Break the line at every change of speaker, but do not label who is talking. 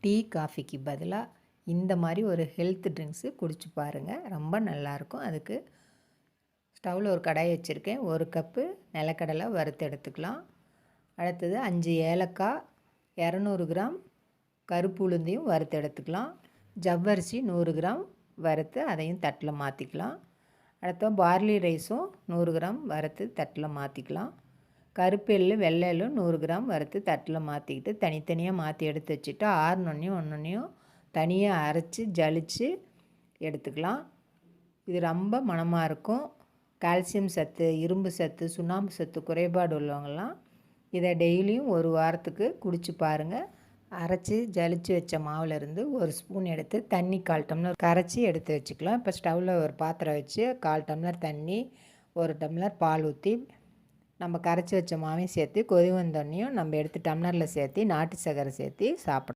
Tea காஃபிக்கு பதிலாக இந்த மாதிரி ஒரு ஹெல்த் ட்ரிங்க்ஸு குடிச்சு பாருங்கள் ரொம்ப நல்லாயிருக்கும். அதுக்கு ஸ்டவ்வில் ஒரு கடாய் வச்சுருக்கேன். ஒரு கப்பு நிலக்கடலை வறுத்து எடுத்துக்கலாம். அடுத்தது அஞ்சு ஏலக்காய் இரநூறு கிராம் கருப்பு உளுந்தையும் வறுத்து எடுத்துக்கலாம். ஜவ்வரிசி நூறு கிராம் வறுத்து அதையும் தட்டில் மாற்றிக்கலாம் அடுத்த பார்லி ரைஸும் நூறு கிராம் வறுத்து தட்டில் மாற்றிக்கலாம் கருப்பு எள்ளு வெள்ளை எள்ளும் நூறு கிராம் வறுத்து தட்டில் மாற்றிக்கிட்டு தனித்தனியாக மாற்றி எடுத்து வச்சுட்டு ஆறுனொன்னையும் ஒன்றொன்னையும் தனியாக அரைச்சி ஜலித்து எடுத்துக்கலாம். இது ரொம்ப மனமாக இருக்கும். கால்சியம் சத்து இரும்பு சத்து சுண்ணாம்பு சத்து குறைபாடு உள்ளவங்கெல்லாம் இதை டெய்லியும் ஒரு வாரத்துக்கு குடிச்சு பாருங்கள் அரைச்சி ஜலிச்சு வச்ச மாவுலேருந்து ஒரு ஸ்பூன் எடுத்து தண்ணி கால் டம்ளர் கரைச்சி எடுத்து வச்சுக்கலாம். இப்போ ஸ்டவ்வில் ஒரு பாத்திரம் வச்சு கால் டம்ளர் தண்ணி ஒரு டம்ளர் பால் ஊற்றி நம்ம கரைச்சி வச்ச மாவையும் சேர்த்து கொதி வந்தோடனையும் நம்ம எடுத்து டம்ளரில் சேர்த்து நாட்டு சக்கரை சேர்த்து சாப்பிடலாம்